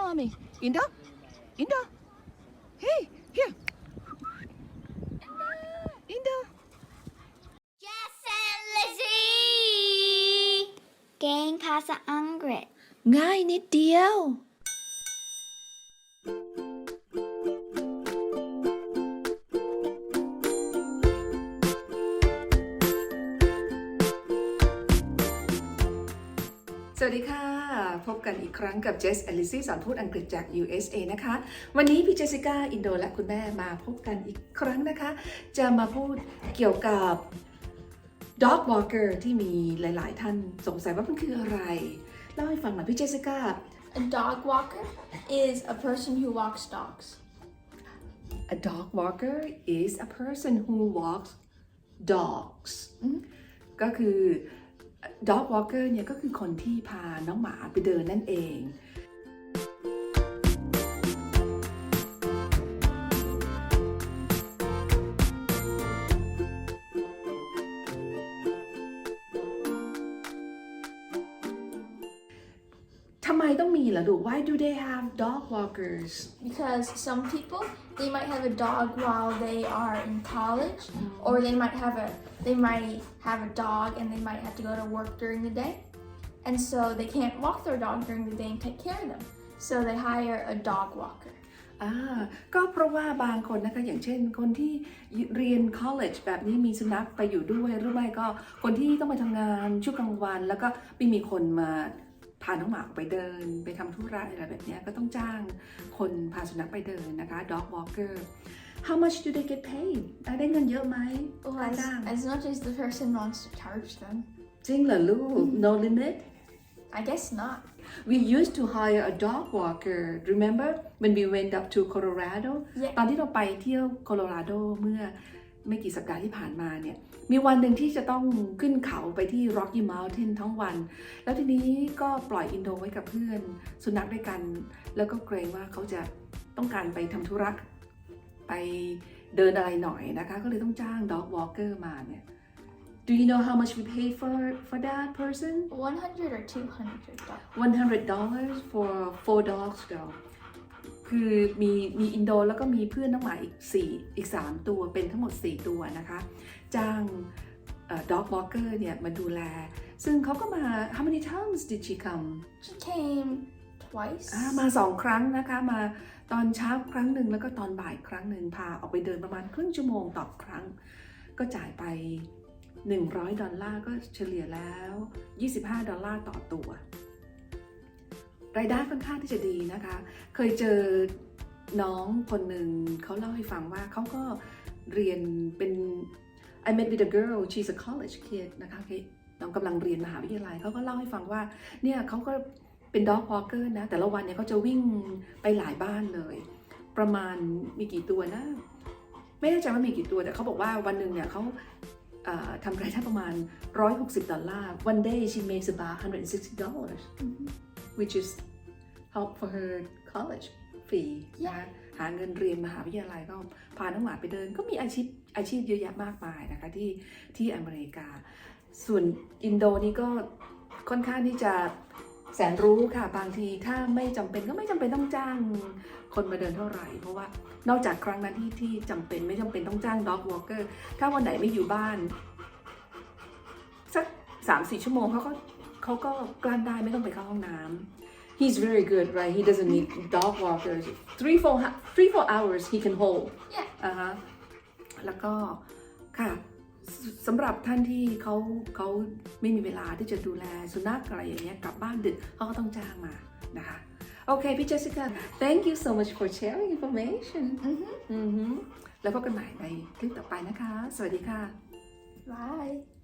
mommy. Inda? Inda? Hey, here. Inda. Jess and Lizzie เก่งภาษาอังกฤษ ง่ายนิดเดียว สวัสดีค่ะ พบกันอีกครั้งกับเจสอลิซี่สอนพูดอังกฤษจาก USA นะคะ วันนี้พี่เจสสิก้าอินโดและคุณแม่มาพบกันอีกครั้งนะคะ จะมาพูดเกี่ยวกับ dog walker ที่มีหลายๆ ท่านสงสัยว่ามันคืออะไร เล่าให้ฟังหน่อยพี่เจสสิก้า A dog walker is a person who walks dogs. A dog walker is a person who walks dogs อื ด็อกวอล์กเกอร์เนี่ยก็คือคนที่พาน้องหมาไปเดินนั่นเอง ต้องมีล่ะลูก Why do they have dog walkers Because some people they might have a dog while they are in college, or they might have a they might have a dog and they might have to go to work during the day, and so they can't walk their dog during the day and take care of them. So they hire a dog walker. อ่าก็เพราะว่าบางคนนะคะอย่างเช่น คนที่เรียน college แบบนี้มีสุนัขไปอยู่ด้วยหรือไม่ก็คนที่ต้องไปทำงานช่วงกลางวัน แล้วก็ไม่มีคนมา พาน้องหมาออกไปเดิน ไปทำธุระอะไรแบบเนี้ยก็ต้องจ้างคนพาสุนัขไปเดินนะคะ dog walker How much do they get paid อะได้เงินเยอะไหม Well, ค่า as, จ้าง as much as the person wants to charge them. จริงเหรอลูก no limit I guess not. We used to hire a dog walker. Remember when we went up to Colorado? Yeah. ตอนที่เราไปเที่ยวโคโลราโดเมื่อ ไม่กี่สัปดาห์ที่ผ่านมาเนี่ย มีวันหนึ่งที่จะต้องขึ้นเขาไปที่ Rocky Mountain ทั้งวัน แล้วทีนี้ก็ปล่อยอินโดไว้กับเพื่อน สุนัขด้วยกัน แล้วก็เกรงว่าเขาจะต้องการไปทำธุระไปเดินอะไรหน่อยนะคะ ก็เลยต้องจ้าง dog walker มาเนี่ย Do you know how much we pay for for that person? 100 or 200 dollars. 100 for four dogs though คือมีมีอินโดแล้วก็มีเพื่อนน้องหมาอีก4อีก 3 ตัวเป็นทั้งหมด 4 ตัวนะคะ จ้างเอ่อ dog walker เนี่ยมาดูแล ซึ่งเขาก็มา how many times did she come She came twice. อ่ามาสองครั้งนะคะ มาตอนเช้าครั้งหนึ่งแล้วก็ตอนบ่ายครั้งหนึ่งพาออกไปเดินประมาณครึ่งชั่วโมงต่อครั้ง ก็จ่ายไป 100 ดอลลาร์ก็เฉลี่ยแล้ว 25 ดอลลาร์ต่อตัว รายได้ค่อนข้างที่จะดีนะคะ เคยเจอน้องคนหนึ่งเขาเล่าให้ฟังว่าเขาก็เรียนเป็น I met with a girl she's a college kid นะคะน้องกำลังเรียนมหาวิทยาลัยเขาก็เล่าให้ฟังว่าเนี่ยเขาก็เป็น dog walker นะ แต่ละวันเนี่ยเขาจะวิ่งไปหลายบ้านเลย ประมาณมีกี่ตัวนะ ไม่แน่ใจว่ามีกี่ตัว แต่เขาบอกว่าวันหนึ่งเนี่ยเขาทำรายได้ประมาณ 160 ดอลลาร์ one day she makes about 160 dollars which is help for her college fee นะคะหาเงินเรียนมหาวิทยาลัยก็พาน้องหมาไปเดิน ก็มีอาชีพอาชีพเยอะแยะมากมายนะคะที่ที่อเมริกา ส่วนอินโดนี่ก็ค่อนข้างที่จะแสนรู้ค่ะบางทีถ้าไม่จำเป็นก็ไม่จำเป็นต้องจ้างคนมาเดินเท่าไหร่ เพราะว่านอกจากครั้งนั้นที่ที่จำเป็นไม่จำเป็นต้องจ้าง dog walker ถ้าวันไหนไม่อยู่บ้าน สักสามสี่ชั่วโมงเขาก็ เขาก็กลั้นได้ไม่ต้องไปเข้าห้องน้ำ He's very good right he doesn't need dog walkers three four ha- three four hours he can hold Yeah. อ่าฮะแล้วก็ค่ะสสำหรับท่านที่เขาเขาไม่มีเวลาที่จะดูแลสุนัขอะไรอย่างเงี้ยกลับบ้านดึกเขาก็ต้องจ้างมานะคะโอเคพี่เจสสิก้า thank you so much for sharing information อือฮึอือฮึแล้วพบกันใหม่ในคลิปต่อไปนะคะ สวัสดีค่ะ Bye.